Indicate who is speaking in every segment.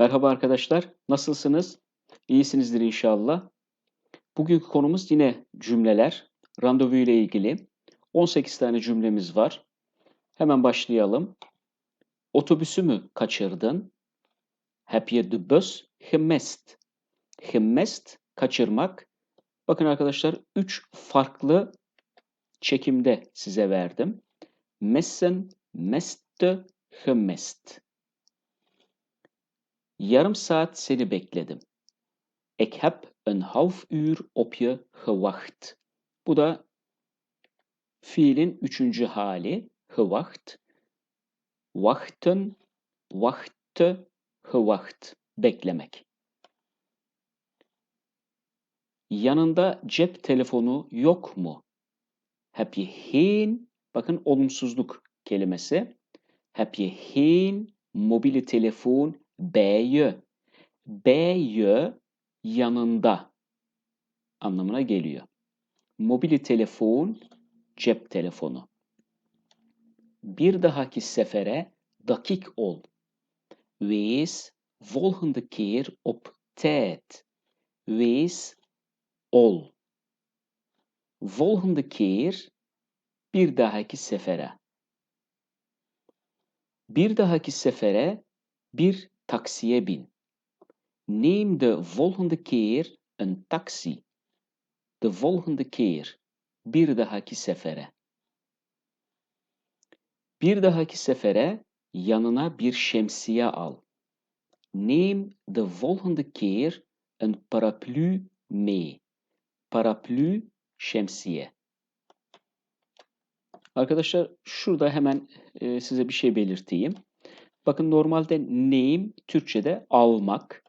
Speaker 1: Merhaba arkadaşlar, nasılsınız? İyisinizdir inşallah. Bugünkü konumuz yine cümleler, randevu ile ilgili. 18 tane cümlemiz var. Hemen başlayalım. Otobüsü mü kaçırdın? Heb je de bus gemist? Gemist, kaçırmak. Bakın arkadaşlar, üç farklı çekimde size verdim. Messen, meste, gemist. Yarım saat seni bekledim. Ik heb een half uur op je gewacht. Bu da fiilin üçüncü hali. Gewacht. Wachten, wachte, gewacht. Beklemek. Yanında cep telefonu yok mu? Heb je geen, bakın olumsuzluk kelimesi. Heb je geen mobiele telefoon Bij je yanında anlamına geliyor. Mobili telefon, cep telefonu. Bir dahaki sefere dakik ol. Wees volgende keer op tijd. Wees ol. Volgende keer bir dahaki sefere. Bir dahaki sefere bir taksiye bin. Neem de volgende keer een taxi. De volgende keer. Bir dahaki sefere. Bir dahaki sefere yanına bir şemsiye al. Neem de volgende keer een paraplu mee. Paraplu, şemsiye. Arkadaşlar şurada hemen size bir şey belirteyim. Bakın normalde name Türkçe'de almak,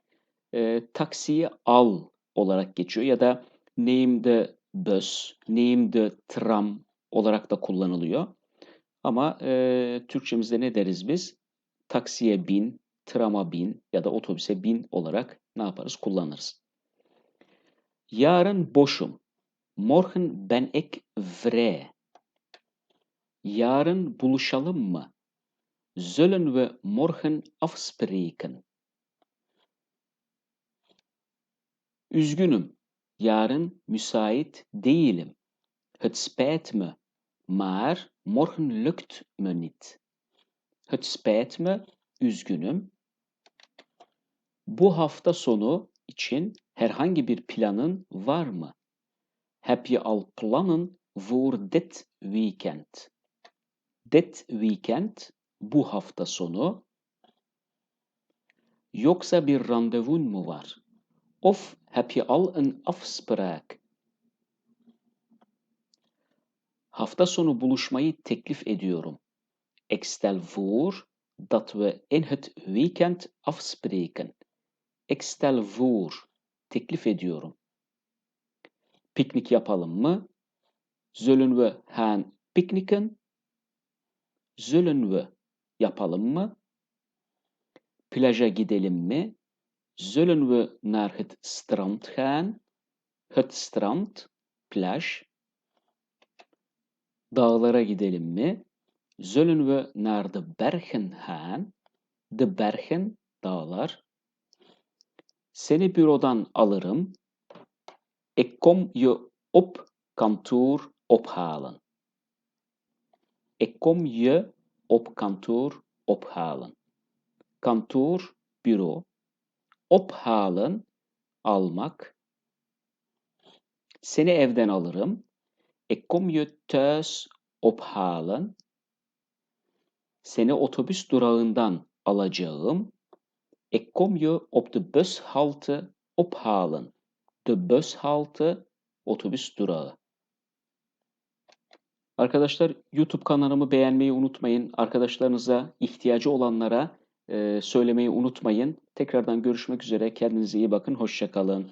Speaker 1: e, taksiyi al olarak geçiyor ya da name the bus, name the tram olarak da kullanılıyor. Ama e, Türkçemizde ne deriz biz? Taksiye bin, trama bin ya da otobüse bin olarak ne yaparız? Kullanırız. Yarın boşum. Morgen ben ik vrij. Yarın buluşalım mı? Zullen we morgen afspreken? Üzgünüm. Yarın müsait değilim. Het spijt me. Maar morgen lukt me niet. Het spijt me. Üzgünüm. Bu hafta sonu için herhangi bir planın var mı? Heb je al plannen voor dit weekend? Dit weekend, bu hafta sonu. Yoksa bir randevun mu var? Of heb je al een afspraak? Hafta sonu buluşmayı teklif ediyorum. Ik stel voor dat we in het weekend afspreken. Ik stel voor, teklif ediyorum. Piknik yapalım mı? Zullen we gaan pikniken? Zullen we yapalım mı? Plaja gidelim mi? Zullen we naar het strand gaan? Het strand, plaj. Dağlara gidelim mi? Zullen we naar de bergen gaan? De bergen, dağlar. Seni bürodan alırım. Ik kom je op kantoor ophalen. Ik kom je op kantoor ophalen. Kantoor, bureau. Ophalen, almak. Seni evden alırım. Ik kom je thuis ophalen. Seni otobüs durağından alacağım. Ik kom je op de bushalte ophalen. De bushalte, otobüs durağı. Arkadaşlar YouTube kanalımı beğenmeyi unutmayın. Arkadaşlarınıza, ihtiyacı olanlara e, söylemeyi unutmayın. Tekrardan görüşmek üzere. Kendinize iyi bakın. Hoşçakalın.